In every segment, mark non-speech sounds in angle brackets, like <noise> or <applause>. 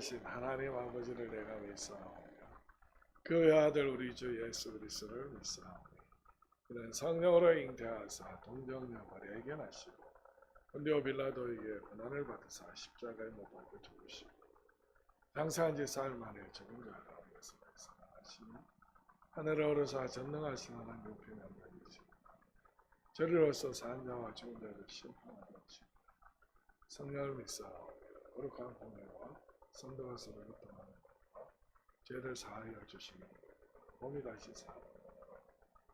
되신 하나님 아버지를 내가 믿사오며 그 아들 우리 주 예수 그리스도를 믿사오며 이는 성령으로 잉태하사 동정녀를 예견하시고 본디오 빌라도에게 고난을 받으사 십자가에 못 박혀 죽으시고 장사한 지 사흘 만에 죽은 자 가운데서 살아나시니 하늘에 오르사 전능하신 하나님 옆에 앉아계시고 저리로서 산 자와 죽은 자를 심판하는 시 성령을 믿사오며 거룩한 공회와 성도가 서로 교통하는 것과 죄를 사하여 주시는 몸이 다시 사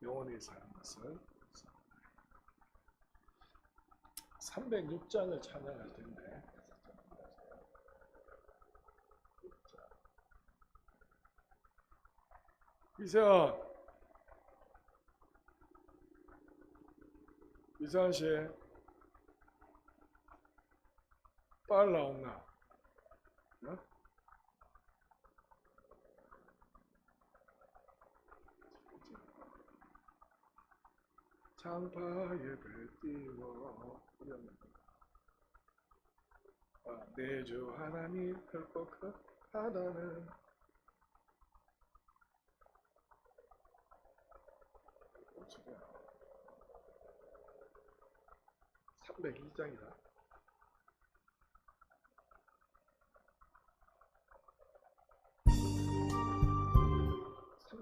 영원히 사는 것을 306장을 찬양할 텐데 이세아 이세아 씨빨 나온나? 어? 장파에 배띄워 아, 내주 하나님 벽복하다는. 어쩌냐 302장이다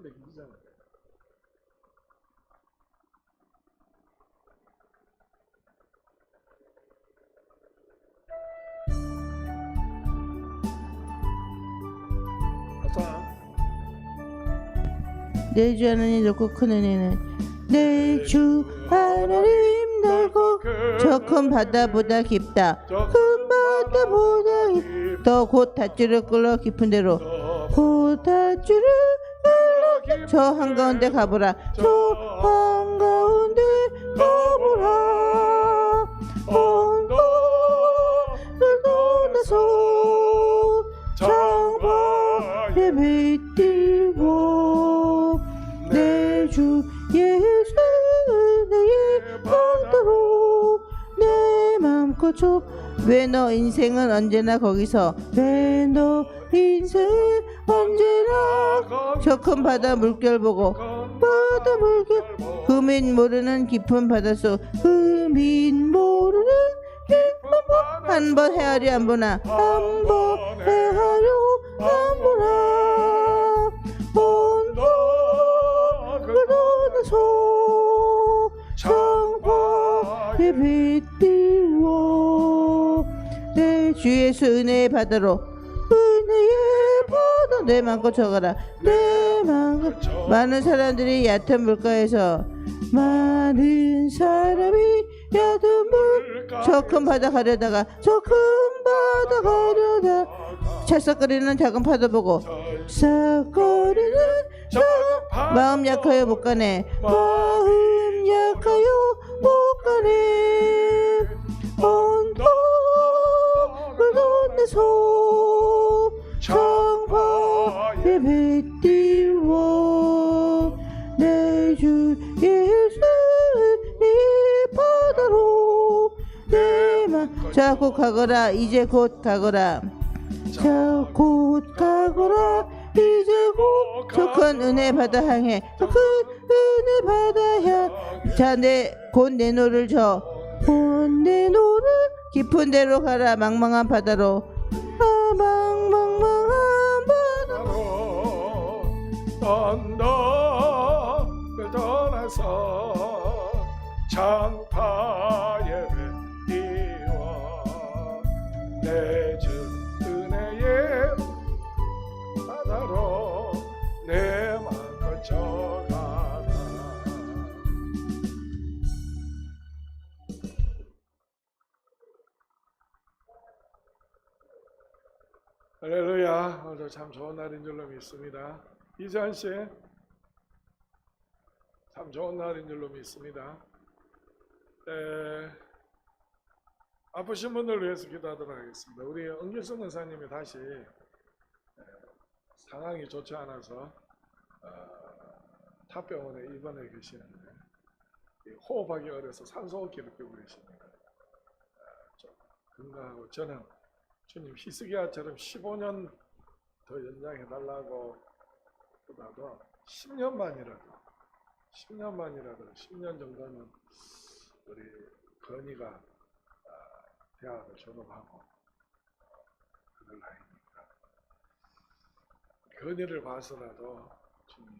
302장 아싸 내주 하나님 높고 큰 은혜는 내주 하나님 넓고 저 큰 바다보다 깊다. 큰 바다보다 더곧 닷줄을 끌어 깊은 데로. 곧 닷줄을 끌어 저 한가운데 가보라. 저 한가운데 가보라. 언덕을 떠나서 장바에 빛띠고 내 주 예수 내의 받도록 내 맘껏 왜너 인생은 언제나 거기서? 왜너 언제나 저 큰 바다 물결 보고 바다 물결. 흠인 모르는 깊은 바닷속 흠인 모르는 깊은 바다 한번 헤아려 안 보나 한 번 헤아려 안 보나 언덕을 떠나서 장파에 빛 띄워 내 주 예수 은혜의 바다로 내 맘껏 적어라. 내 맘껏 많은 사람들이 얕은 물가에서 많은 사람이 얕은 물 저 큰 바다 가려다가 저 큰 바다 가려다. 찰싹거리는 작은 파도 보고 싹거리는 마음 약하여 못 가네. 마음 약하여 못 가네. 언덕을 건너서 장파에 빛띄워 내 주 예수 이 바다로 내맘. 자 곧 가거라. 이제 곧 가거라. 자 곧 가거라. 이제 곧저큰 은혜 바다 향해. 저큰 은혜 바다 향자내 곧 내 노를 저 곧 내 노를 깊은 데로 가라. 망망한 바다로. 아 언덕을 떠나서 장파에 뱉이워 내주 은혜의 바다로 내 맘껏 저가라. 할렐루야. 오늘도 참 좋은 날인 줄로 믿습니다 이재한 씨 참 좋은 날인 줄로 믿습니다. 에, 아프신 분들 위해서 기도하도록 하겠습니다. 우리 은길성 권사님이 다시 에, 상황이 좋지 않아서 어, 탑병원에 입원해 계시는데 이 호흡하기 어려서 산소호흡기를 끼고 계십니다. 어, 좀 건강하고 저는 주님 히스기야처럼 15년 더 연장해 달라고 보다도 10년 만이라도 10년 만이라도 10년 정도는 우리 건이가 아, 대학을 졸업하고 그럴 나이니까 건이를 봐서라도 주님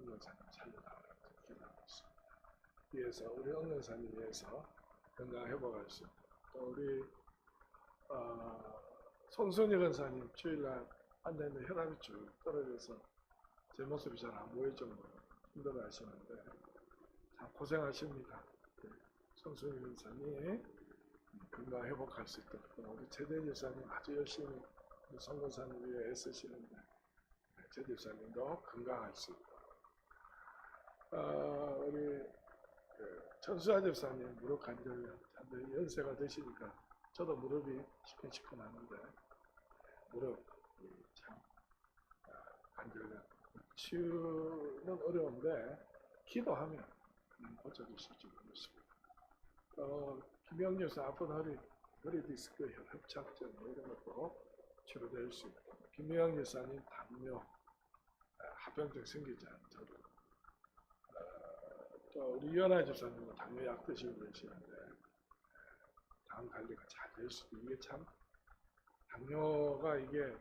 은근사님 살려달라고 기도하고 있습니다. 위해서 우리 은근사님 위해서 건강 회복할 수 있도록 또 우리 어, 손순희 권사님 주일날 앉아있는 혈압이 쭉 떨어져서 제 모습이 잘 안 보일 정도로 힘들어 하시는데 참 고생하십니다. 네, 손순희 권사님 건강 회복할 수 있도록. 또 우리 최대 집사님 아주 열심히 권사님 위해 애쓰시는데 네, 최 집사님도 건강할 수 있도록. 어, 우리 그 천수아 집사님 무릎 관절 잔들 연세가 되시니까 저도 무릎이 시큰시큰하는데 무릎 참 아, 관절염 치유는 어려운데 기도하면 그냥 고쳐주실 줄 믿습니다. 어, 김영주 씨 아픈 허리 허리 디스크 협착증 뭐 이런 것도 치료될 수 있고 김영 여사님 당뇨 아, 합병증 생기지 않도록 어, 또 우리 이현아 집사님은 당뇨 약 드시고 계시는데 당 관리가 잘 될 수도 이게 참 당뇨가 이게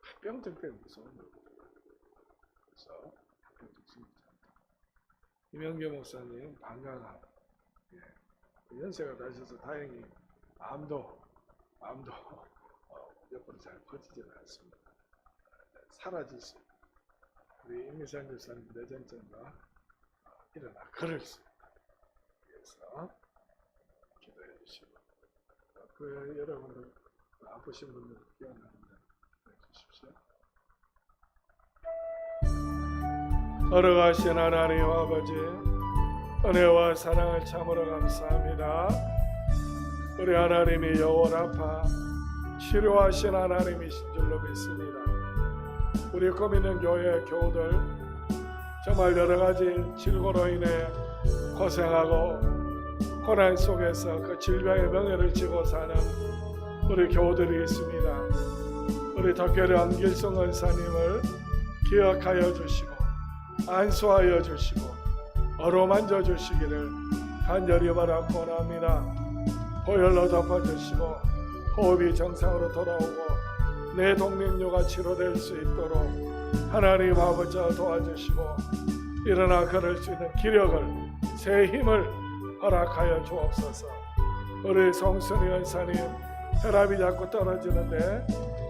합병증 때문에 무서운 거거 생기지 않도록 이명규 목사님 방광암 예. 연세가 다셔서 다행히 암도 암도 어, 옆으로 잘 퍼지지는 않습니다. 있다. 우리 임미산 교사님 내전증과 어, 일어나 걸을 수. 그래서 기도해 주시고 어, 그 여러분들 아프신 분들 깨어나는데 해 주십시오. 걸어가신 하나님 아버지 은혜와 사랑을 참으로 감사합니다. 우리 하나님이 영혼 아파 치료하신 하나님이신 줄로 믿습니다. 우리 꾸미는 교회 교우들 정말 여러 가지 질고로 인해 고생하고 고난 속에서 그 질병의 명예를 지고 사는 우리 교우들이 있습니다. 우리 덕결의 안길성 은사님을 기억하여 주시고 안수하여 주시고 어루만져 주시기를 간절히 바라고 원합니다. 보혈로 덮어주시고 호흡이 정상으로 돌아오고 내 동맥류가 치료될 수 있도록 하나님 아버지 도와주시고 일어나 걸을 수 있는 기력을 새 힘을 허락하여 주옵소서. 우리 송순이 원사님 혈압이 자꾸 떨어지는데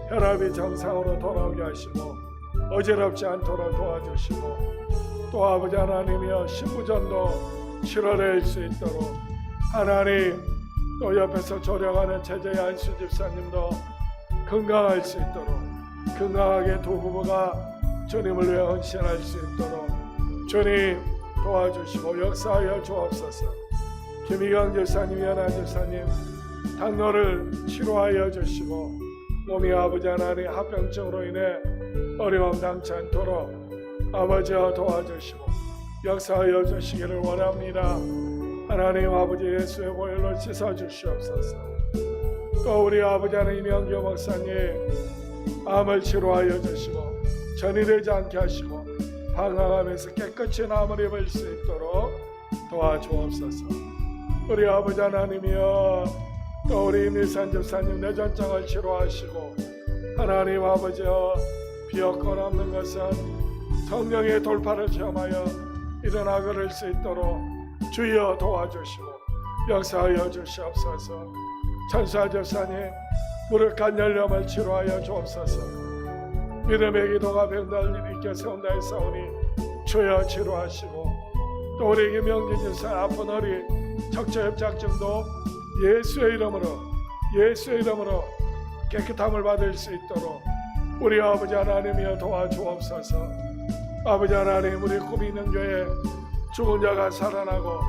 혈압이 정상으로 돌아오게 하시고 어지럽지 않도록 도와주시고 또 아버지 하나님이여 신부전도 치료될 수 있도록 하나님 또 옆에서 조력하는 제자의 안수 집사님도 건강할 수 있도록 건강하게 두 부부가 주님을 위해 헌신할 수 있도록 주님 도와주시고 역사하여 주옵소서. 김희경 집사님, 연아 집사님 당뇨를 치료하여 주시고 몸이 아버지 하나님 합병증으로 인해 어려움 당치 않도록 아버지와 도와주시고 역사하여 주시기를 원합니다. 하나님 아버지 예수의 보혈로 씻어 주시옵소서. 또 우리 아버지 하나님 이명규 목사님 암을 치료하여 주시고 전이 되지 않게 하시고 방황하면서 깨끗이 남을 입을 수 있도록 도와주옵소서. 우리 아버지 하나님이여 또 우리 밀산 집사님 내전장을 치료하시고 하나님 아버지여 비어건 없는 것은 성령의 돌파를 체험하여 일어나 걸을 수 있도록 주여 도와주시고 역사하여 주시옵소서. 천사 집사님 무릎 간 열염을 치료하여 주옵소서. 믿음의 기도가 병날 일으켜 세운다 했사오니 주여 치료하시고 또 우리 김영진 집사 아픈 허리 척추협착증도 예수의 이름으로 예수의 이름으로 깨끗함을 받을 수 있도록 우리 아버지 하나님이여 도와주옵소서. 아버지 하나님 우리 꿈이 있는 교회 죽은 자가 살아나고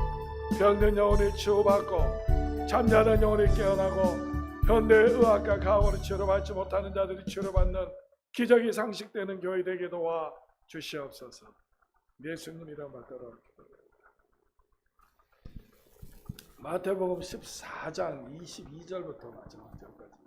병든 영혼이 치유받고 잠자는 영혼이 깨어나고 현대의학과 과학으로 치료받지 못하는 자들이 치료받는 기적이 상식되는 교회 되게 도와 주시옵소서. 예수님 이름 받도록 마태복음 14장 22절부터 마지막 절까지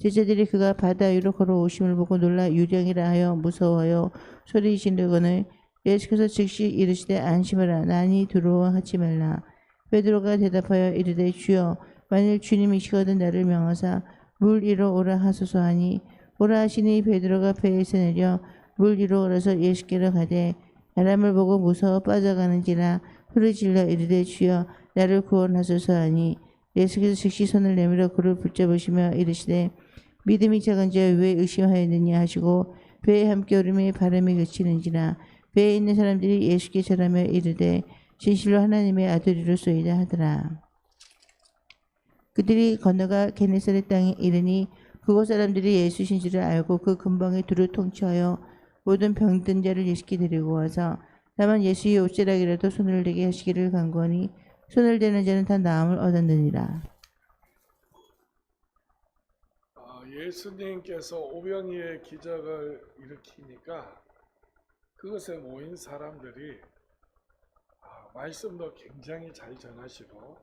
제자들이 그가 바다 위로 걸어오심을 보고 놀라 유령이라 하여 무서워하여 소리 지르거늘 예수께서 즉시 이르시되 안심하라. 나니 두려워 하지 말라. 베드로가 대답하여 이르되 주여 만일 주님이시거든 나를 명하사 물 위로 오라 하소서 하니 오라 하시니 베드로가 배에서 내려 물 위로 오라서 예수께로 가되 바람을 보고 무서워 빠져가는지라 소리질러 이르되 주여 나를 구원하소서 하니 예수께서 즉시 손을 내밀어 그를 붙잡으시며 이르시되 믿음이 작은 자여 왜 의심하였느냐 하시고 배에 함께 오름에 바람이 그치는지라 배에 있는 사람들이 예수께 절하며 이르되 진실로 하나님의 아들이로소이다 하더라. 그들이 건너가 게네사렛 땅에 이르니 그곳 사람들이 예수신 줄을 알고 그 근방에 두루 통치하여 모든 병든 자를 예수께 데리고 와서 다만 예수의 옷자락이라도 손을 대게 하시기를 간구하니 손을 대는 자는 다 나음을 얻었느니라. 아, 예수님께서 오병이의 기적을 일으키니까 그것에 모인 사람들이 아, 말씀도 굉장히 잘 전하시고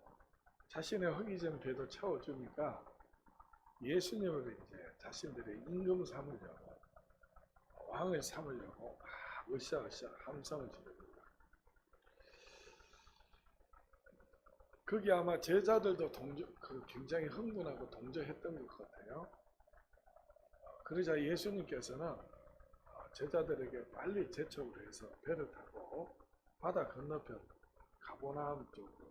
자신의 허기진 배도 채워주니까 예수님을 이제 자신들의 임금 삼으려고 왕을 삼으려고 막 으쌰으쌰 함성을 지릅니다. 그게 아마 제자들도 동조, 그 굉장히 흥분하고 동조했던 것 같아요. 그러자 예수님께서는 어, 제자들에게 빨리 재촉을 해서 배를 타고 바다 건너편 가보나움 쪽으로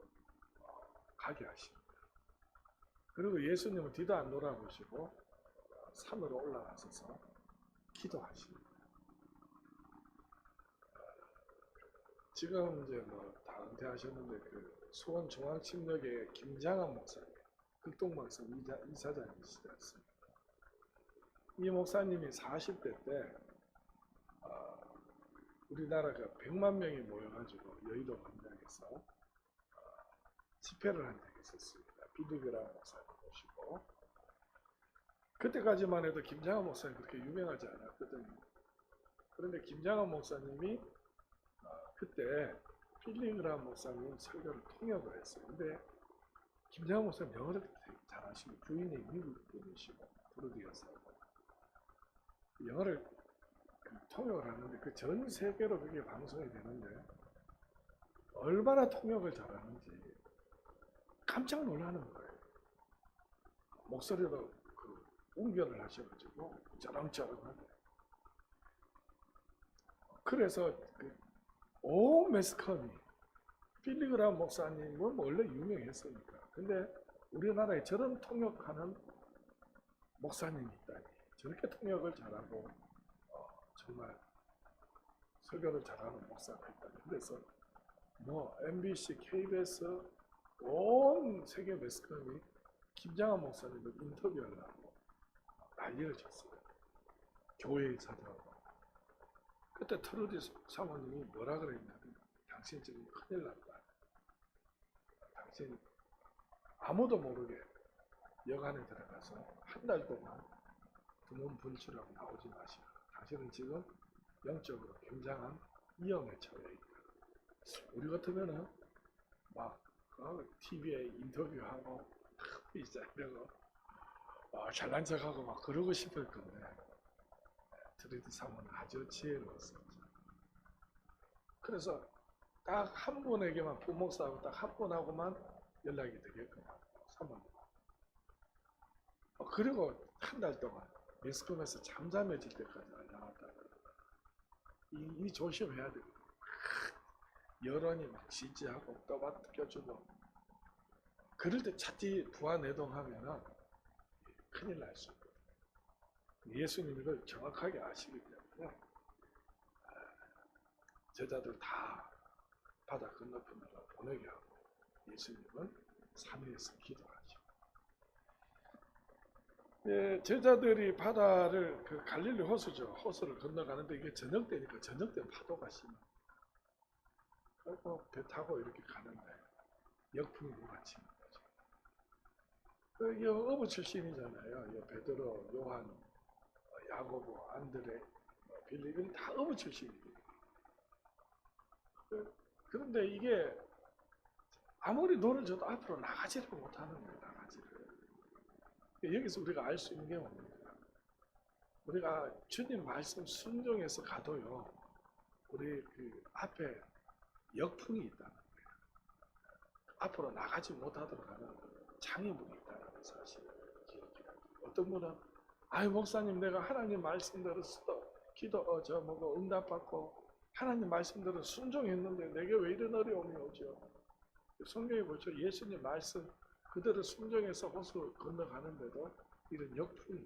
어, 가게 하십니다. 그리고 예수님은 뒤도 안 돌아보시고 어, 산으로 올라가셔서 기도하십니다. 지금 이제 뭐 다 은퇴하셨는데 그 수원 중앙침략의 김장한 목사님, 극동방송 이사, 이사장이시지 않습니까? 이 목사님이 40대 때 어, 우리나라가 100만 명이 모여가지고 여의도 광장에서 어, 집회를 한 적이 있었습니다. 비디그라 목사님 모시고 그때까지만 해도 김장한 목사님 그렇게 유명하지 않았거든요. 그런데 김장한 목사님이 어, 그때 필링그람 목사님 설교를 통역을 했어요. 근데 김장한 목사님 영어를 잘하시고 부인이 미국 분이시고 프로듀서 영어를 그 통역을 하는데 그 전 세계로 그게 방송이 되는데 얼마나 통역을 잘하는지 깜짝 놀라는 거예요. 목소리도 그 웅변을 하셔가지고 쩌렁쩌렁하게. 그래서 그온 매스컴이 필리그람 목사님은 원래 유명했으니까. 근데 우리나라에 저런 통역하는 목사님이 있다니. 저렇게 통역을 잘하고 어, 정말 설교를 잘하는 목사가 있다니. 그래서 뭐 MBC, KBS 온 세계 매스컴이 김장한 목사님을 인터뷰하려고 난리를 쳤어요. 교회에서도. 그때 트루디 사모님이 뭐라 그랬냐면 당신 지금 큰일 났다. 당신 아무도 모르게 여관에 들어가서 한 달 동안 두문 분출하고 나오지 마시라. 당신은 지금 영적으로 굉장한 위험에 처해 있다. 우리 같으면은 막 어, TV에 인터뷰하고 <laughs> 이자 이러고 어, 잘난 척하고 막 그러고 싶을 건데 트레이드 사모는 아주 지혜로웠었죠. 그래서 딱 한 분에게만 부목사하고 딱 한 분하고만 연락이 되게끔 사모님. 어, 그리고 한 달 동안 매스컴에서 잠잠해질 때까지 안 나왔다. 이, 이 조심해야 돼요. 여론이 막 지지하고 떠받겨주고 그럴 때 차티 부하내동하면은 큰일 날 수 있거든요. 예수님 이걸 정확하게 아시기 때문에 아, 제자들 다 바다 건너편으로 보내게 하고 예수님은 산에서 기도하죠. 예, 제자들이 바다를 그 갈릴리 호수죠. 호수를 건너가는데 이게 저녁 때니까 저녁 때 파도가 심해. 그리고 배 타고 이렇게 가는데 역풍이 몰아치는 거죠. 그이 어부 출신이잖아요. 이 베드로, 요한, 어, 야고보, 안드레, 어, 빌립은 다 어부 출신이에요. 그- 그런데 이게 아무리 돈을 줘도 앞으로 나가지를 못하는. 나가지를. 여기서 우리가 알 수 있는 게 뭡니까? 우리가 주님 말씀 순종해서 가도요. 우리 그 앞에 역풍이 있다는 거예요. 앞으로 나가지 못하도록 하는 장애물이 있다는 돼요. 어떤 분은 아유 목사님 내가 하나님 말씀대로 쓰도 기도 어, 저 뭐고 응답받고 하나님 말씀대로 순종했는데 내게 왜 이런 어려움이 오죠? 성경에 보죠 예수님 말씀 그대로 순종해서 호수 건너가는데도 이런 역풍이.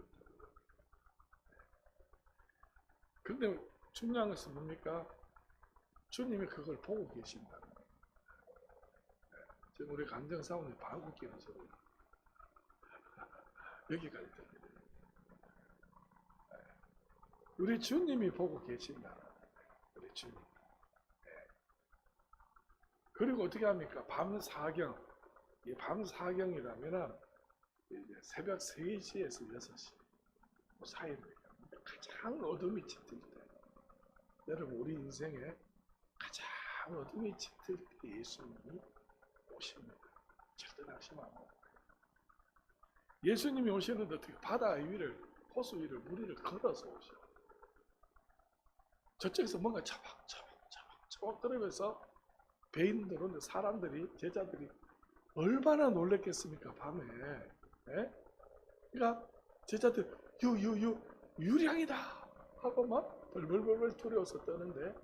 근데 중요한 것은 뭡니까? 주님이 그걸 보고 계신다는 거예요. 네. 지금 우리 방구 끼는 소리. 여기까지 들려요. 네. 우리 주님이 보고 거예요. 우리 주님. 네. 그리고 어떻게 합니까? 밤 사경. 이 밤 사경이라면은 이제 새벽 3시에서 6시 그 사이를 얘기합니다. 가장 어둠이 짙을 때. 여러분 우리 인생에 가장 어둠이 짙을 때 예수님이 오십니다. 절대 낙심하면 안 돼요. 예수님이 오시는데 어떻게 바다 위를 호수 위를 무리를 걸어서 오셔. 저쪽에서 뭔가 차박 차박 차박 차박 그러면서 배인들은 사람들이 제자들이 얼마나 놀랬겠습니까 밤에. 예? 그러니까 제자들 유유유 유량이다 하고 막 벌벌벌벌 두려워서 떠는데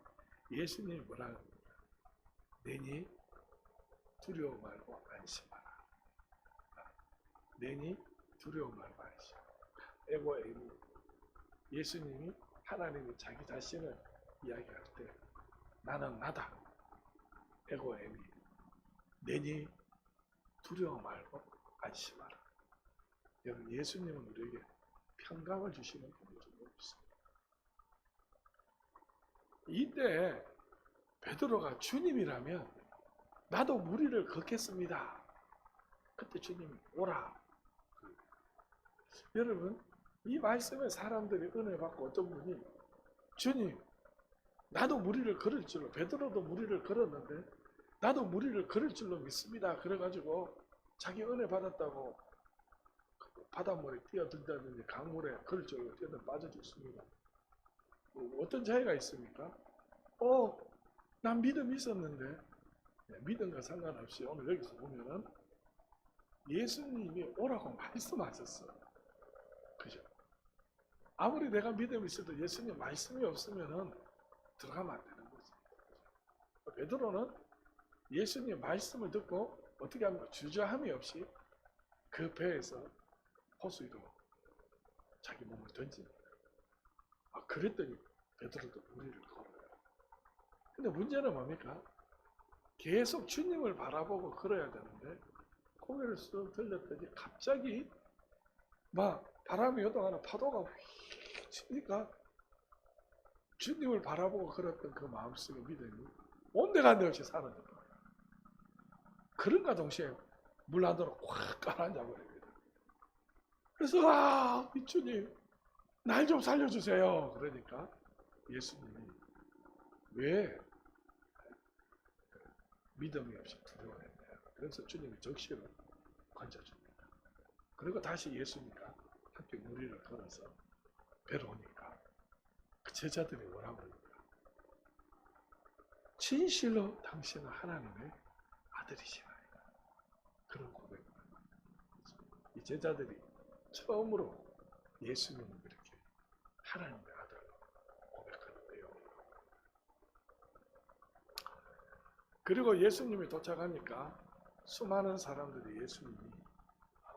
예수님이 뭐라 합니까? 내니 두려워 말고 안심하라. 내니 두려워 말고 안심하라. 에고 에미 예수님이 하나님이 자기 자신을 이야기할 때 나는 나다. 에고 에미 내니 두려워 말고 안심하라. 여러분 예수님은 우리에게 평강을 주시는 분이 좀 없습니다. 이때 베드로가 주님이라면 나도 무리를 걷겠습니다. 그때 주님이 오라. 여러분 이 말씀에 사람들이 은혜 받고 어떤 분이 주님 나도 무리를 걸을 줄로 베드로도 무리를 걸었는데 나도 무리를 걸을 줄로 믿습니다. 그래가지고 자기 은혜 받았다고 그 바닷물에 뛰어든다든지 강물에 걸을 줄로 뛰어든 빠져 죽습니다. 뭐 어떤 차이가 있습니까? 어, 난 믿음 있었는데 네, 믿음과 상관없이 오늘 여기서 보면은 예수님이 오라고 말씀하셨어. 그죠? 아무리 내가 믿음이 있어도 예수님 말씀이 없으면은 들어가면 안 되는 거지. 베드로는 예수님 말씀을 듣고 어떻게 하면 주저함이 없이 그 배에서 호수 위로 자기 몸을 던집니다. 아, 그랬더니 베드로도 무리를 걸어요. 근데 문제는 뭡니까? 계속 주님을 바라보고 걸어야 되는데 고개를 쓱 들렸더니 갑자기 막 바람이 요동하는 파도가 휙 치니까 주님을 바라보고 걸었던 그 마음속의 믿음이 온데간데 없이 버려요. 그런가 동시에 물 안으로 확 가라앉아 버립니다. 그래서 아, 이 주님 날 좀 살려주세요. 그러니까 예수님이 왜 믿음이 없이 두려워했나요? 그래서 주님이 적시로 건져줍니다. 그리고 다시 예수님과 함께 무리를 걸어서 배로 오니까 그 제자들이 뭐라고 그럽니까? 진실로 당신은 하나님의 아들이시나이다. 그런 고백을. 이 제자들이 처음으로 예수님을 이렇게 하나님의 아들로 고백하는데요. 그리고 예수님이 도착하니까 수많은 사람들이 예수님이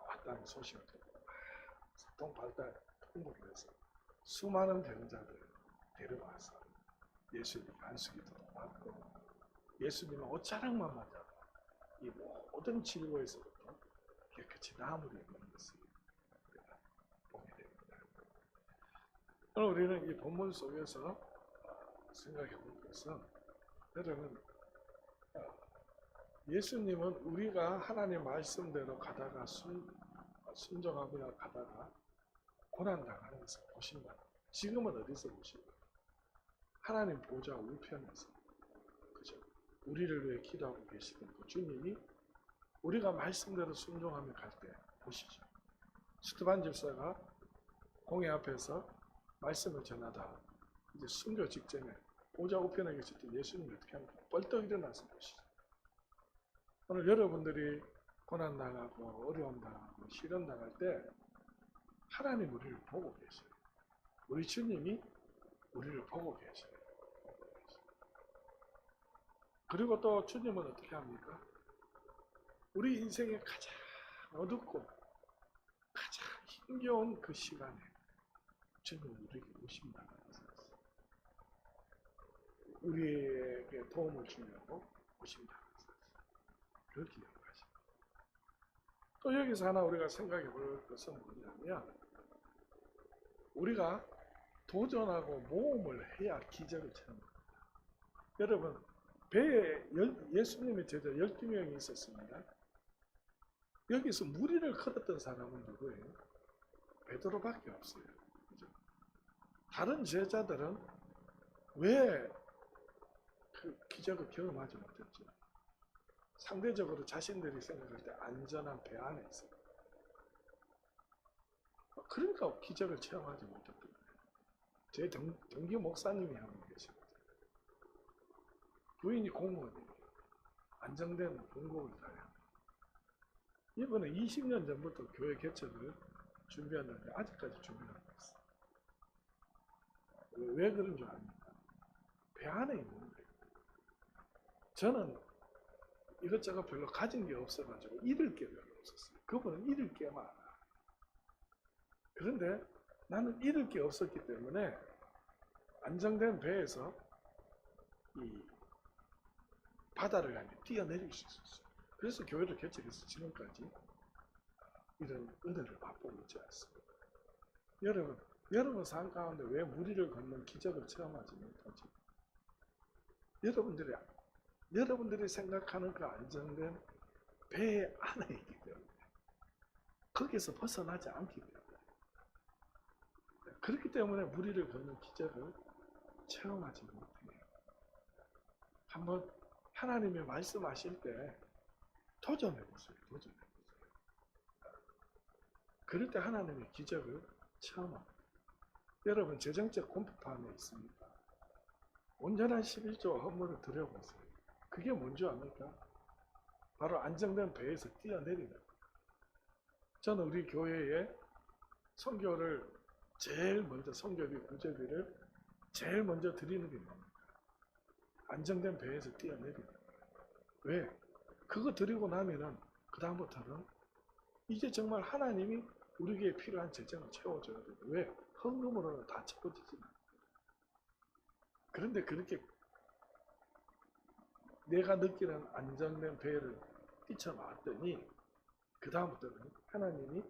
왔다는 소식을 듣고 사통팔달 통보를 해서 수많은 병자들 데려와서 예수님 안수기도 받고 예수님은 옷자락만 맞아도 이 모든 질고에서부터 깨끗이 나무를 입는 것을 오늘 우리는 이 본문 속에서 어, 생각해 볼 것은 여러분 어, 예수님은 우리가 하나님 말씀대로 가다가 순, 어, 순종하며 가다가 고난 당하는 것을 보신다. 지금은 어디서 보신다? 하나님 보좌 우편에서? 우리를 위해 기도하고 계시던 그 주님이 우리가 말씀대로 순종하며 갈 때 보시죠. 스테반 집사가 공회 앞에서 말씀을 전하다 이제 순교 직전에 보좌 우편에 계셨던 예수님이 어떻게 합니까? 벌떡 일어나서 보시죠. 오늘 여러분들이 고난 당하고 어려움 당하고 시련 당할 때 하나님 우리를 보고 계셔요. 우리 주님이 우리를 보고 계셔요. 그리고 또 주님은 어떻게 합니까? 우리 인생의 가장 어둡고 가장 힘겨운 그 시간에 주님 우리에게 오신다는 것을 우리에게 도움을 주려고 오신다는 것을 그걸 기억하십니다. 또 여기서 하나 우리가 생각해 볼 것은 뭐냐면 우리가 도전하고 모험을 해야 기적을 체험합니다. 여러분 배에 열- 예수님의 제자 12명이 있었습니다. 여기서 무리를 걸었던 사람은 누구예요? 베드로밖에 없어요. 그죠? 다른 제자들은 왜 그 기적을 경험하지 못했죠? 상대적으로 자신들이 생각할 때 안전한 배 안에 있어요. 그러니까 기적을 체험하지 못했던 거예요. 제 동, 동기 목사님이 한분 계십니다. 부인이 공무원이에요. 안정된 공복을 다해요. 이번에 20년 전부터 교회 개척을 준비했는데 아직까지 준비를 안 했어요. 왜, 왜 그런 줄 압니까? 배 안에 있는 거예요. 저는 이것저것 별로 가진 게 없어가지고 잃을 게 별로 없었어요. 그분은 잃을 게 많아. 그런데 나는 잃을 게 없었기 때문에 안정된 배에서 이 바다를 향해 뛰어내릴 수 있었어요. 그래서 교회를 개척해서 지금까지 이런 은혜를 맛보고 있지 않습니다. 여러분, 여러분 삶 가운데 왜 무리를 걷는 기적을 체험하지 못하지? 여러분들이 여러분들이 생각하는 그 안정된 배 안에 있기 때문에 거기서 벗어나지 않기 때문에 그렇기 때문에 무리를 걷는 기적을 체험하지 못해요. 한번 하나님이 말씀하실 때 도전해 보세요. 도전해 보세요. 그럴 때 하나님의 기적을 체험합니다. 여러분 재정적 공포함에 있습니까? 온전한 11조 헌물을 드려보세요. 그게 뭔지 압니까? 바로 안정된 배에서 뛰어내리는. 저는 우리 교회에 선교를 제일 먼저 선교비 구제비를 제일 먼저 드리는 게 뭡니까? 안정된 배에서 거예요. 왜? 그거 드리고 나면은 그 다음부터는 이제 정말 하나님이 우리에게 필요한 재정을 채워줘야 돼요. 왜? 헌금으로는 다 채워지지 않아요. 그런데 그렇게 내가 느끼는 안정된 배를 뛰쳐나왔더니 그 다음부터는 하나님이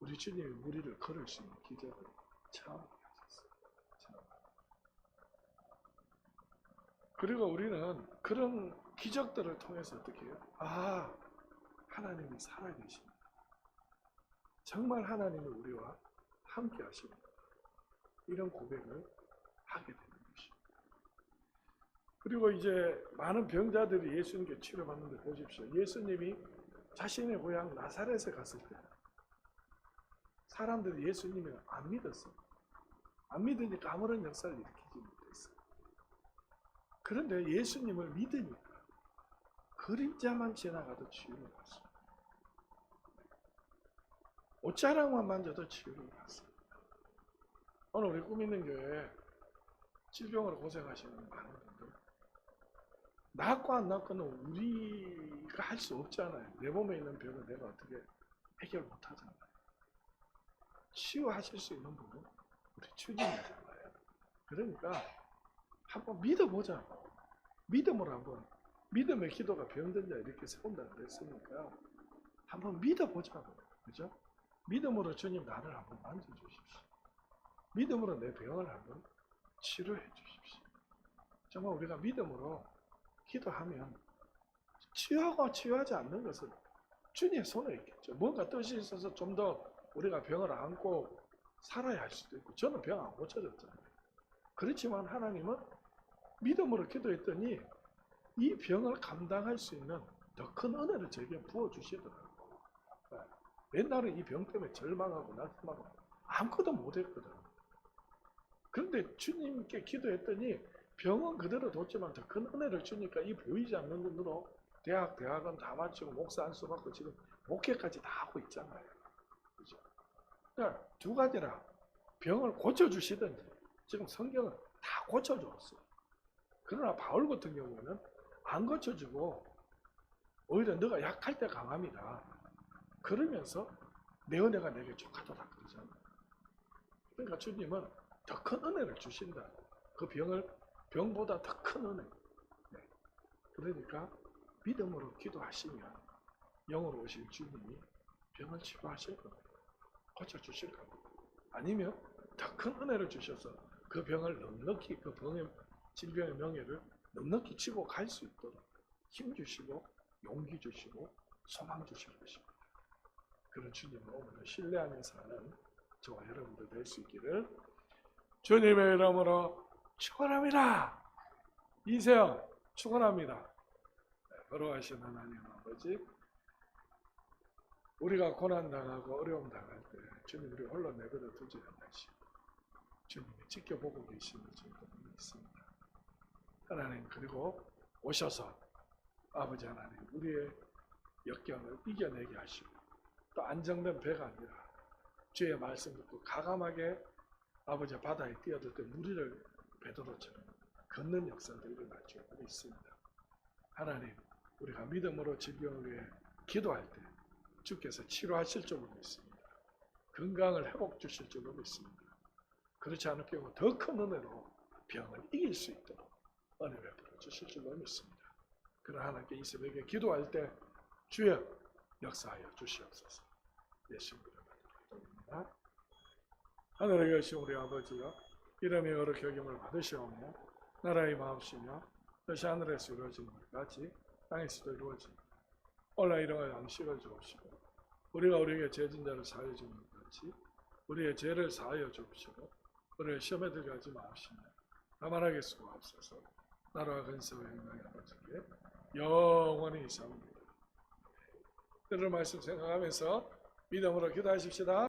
우리 주님의 무리를 걸을 수 있는 기적을 체험하게 하셨어요. 체험. 그리고 우리는 그런 기적들을 통해서 어떻게 해요? 아, 하나님이 살아계십니다. 정말 하나님이 우리와 함께 하십니다. 이런 고백을 하게 것입니다. 그리고 이제 많은 병자들이 예수님께 치료받는데 보십시오. 예수님이 자신의 고향 나사렛에 갔을 때 사람들이 예수님을 안 믿었어요. 안 믿으니까 아무런 역사를 일으키지. 그런데 예수님을 믿으니까 그림자만 지나가도 치유를 받습니다. 옷자락만 만져도 치유를 받습니다. 오늘 우리 꿈 있는 교회에 질병으로 고생하시는 많은 분들 낫고 안 낫고는 우리가 할 수 없잖아요. 내 몸에 있는 병을 내가 어떻게 해결 못 하잖아요. 치유하실 수 있는 분은 우리 주님이잖아요. 그러니까 한번 믿어보자. 믿음을 한번 믿음의 기도가 자 이렇게 세운다 그랬으니까 한번 믿어보자고 그죠? 믿음으로 주님 나를 한번 만져주십시오. 믿음으로 내 병을 한번 치료해 주십시오. 정말 우리가 믿음으로 기도하면 치유하고 치유하지 않는 것은 주님의 손에 있겠죠. 뭔가 뜻이 있어서 좀 더 우리가 병을 안고 살아야 할 수도 있고 저는 병 안 고쳐졌잖아요. 그렇지만 하나님은 믿음으로 기도했더니 이 병을 감당할 수 있는 더 큰 은혜를 저에게 부어주시더라고요. 네. 옛날에 이 병 때문에 절망하고 낙심하고 아무것도 못했거든. 그런데 주님께 기도했더니 병은 그대로 뒀지만 더 큰 은혜를 주니까 이 보이지 않는 눈으로 대학, 대학은 다 마치고 목사 안수 받고 지금 목회까지 다 하고 있잖아요. 그죠? 그러니까 두 가지라 병을 고쳐주시든지 지금 성경은 다 고쳐줬어. 그러나 바울 같은 경우는 안 고쳐주고 오히려 너가 약할 때 강함이다. 그러면서 내 은혜가 내게 그러잖아. 그러니까 주님은 더 큰 은혜를 주신다. 그 병을 병보다 더 큰 은혜. 네. 그러니까 믿음으로 기도하시면 영으로 오실 주님이 병을 치료하실 겁니다. 고쳐주실 겁니다. 아니면 더 큰 은혜를 주셔서 그 병을 넉넉히 그 병의 질병의 명예를 넉넉히 치고 갈 수 있도록 힘 주시고 용기 주시고 소망 주실 것입니다. 그런 주님을 오늘 신뢰하며 사는 저와 여러분들 될 수 있기를 주님의 이름으로 축원합니다. 이세영 축원합니다. 네, 걸어가신 하나님 아버지 우리가 고난 당하고 어려움 당할 때 주님 우리 홀로 내버려 두지 않으시고 주님이 지켜보고 계시는 줄도 믿습니다. 하나님 그리고 오셔서 아버지 하나님 우리의 역경을 이겨내게 하시고 또 안정된 배가 아니라 주의 말씀 듣고 가감하게 아버지 바다에 뛰어들 때 무리를 베드로처럼 걷는 역사들이 일어날 줄 믿습니다. 하나님 우리가 믿음으로 질병을 위해 기도할 때 주께서 치료하실 줄로 믿습니다. 건강을 회복 주실 줄로 믿습니다. 그렇지 않을 경우 더 큰 은혜로 병을 이길 수 있도록 은혜 베풀어 주실 줄로 믿습니다. 그러나 하나님께 이 새벽에 기도할 때 주여 역사하여 주시옵소서. 예수님 이름으로. 하늘에 계신 우리 아버지여 이름이 거룩히 여김을 받으시오며 나라의 마음시며 뜻이 하늘에서 이루어지는 것 같이 땅에서도 이루어지는 오늘 일용할 양식을 주옵시고 우리가 우리에게 죄진 자를 사하여 주는 것 같이 우리의 죄를 사하여 주옵시고 우리를 시험에 들게 하지 마옵시며 다만하게 수고하옵소서 나라와 근세와 영광이 아버지께 영원히 있사옵니다. 때를 말씀 생각하면서 믿음으로 기도하십시다.